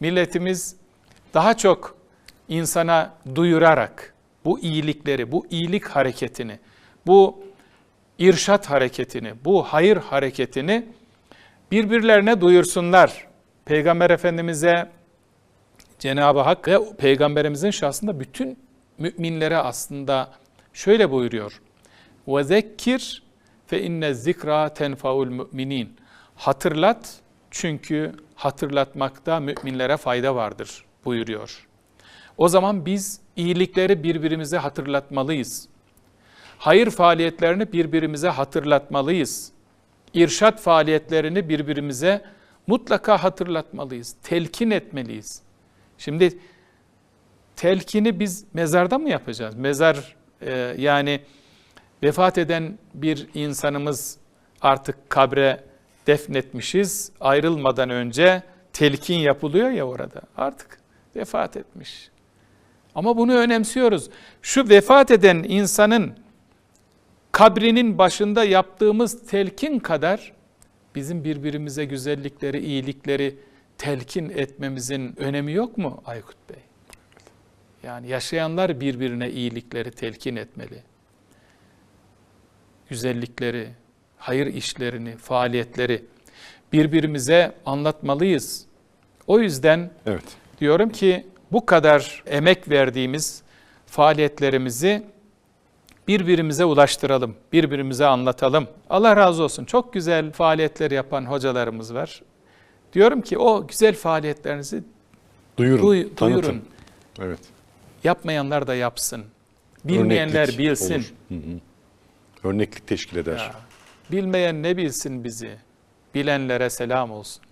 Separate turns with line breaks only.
milletimiz daha çok insana duyurarak bu iyilikleri, bu iyilik hareketini, bu irşat hareketini, bu hayır hareketini birbirlerine duyursunlar. Peygamber Efendimiz'e Cenab-ı Hak ve Peygamberimizin şahsında bütün müminlere aslında şöyle buyuruyor. Ve zekkir fe inne zikra tenfaul müminin. Hatırlat çünkü hatırlatmakta müminlere fayda vardır buyuruyor. O zaman biz iyilikleri birbirimize hatırlatmalıyız. Hayır faaliyetlerini birbirimize hatırlatmalıyız. İrşat faaliyetlerini birbirimize mutlaka hatırlatmalıyız. Telkin etmeliyiz. Şimdi telkini biz mezarda mı yapacağız? Mezar e, yani vefat eden bir insanımız artık kabre defnetmişiz. Ayrılmadan önce telkin yapılıyor ya orada. Artık vefat etmiş. Ama bunu önemsiyoruz. Şu vefat eden insanın kabrinin başında yaptığımız telkin kadar bizim birbirimize güzellikleri, iyilikleri telkin etmemizin önemi yok mu Aykut Bey? Yani yaşayanlar birbirine iyilikleri telkin etmeli. Güzellikleri, hayır işlerini, faaliyetleri birbirimize anlatmalıyız. O yüzden
Evet.
diyorum ki bu kadar emek verdiğimiz faaliyetlerimizi birbirimize ulaştıralım, birbirimize anlatalım. Allah razı olsun. Çok güzel faaliyetler yapan hocalarımız var. Diyorum ki o güzel faaliyetlerinizi
Duyurun,
duy-
tanıtın.
duyurun.
Evet.
Yapmayanlar da yapsın. Bilmeyenler
Örneklik
bilsin.
olur. Hı hı. Örneklik teşkil eder.
Ya, bilmeyen ne bilsin bizi? Bilenlere selam olsun.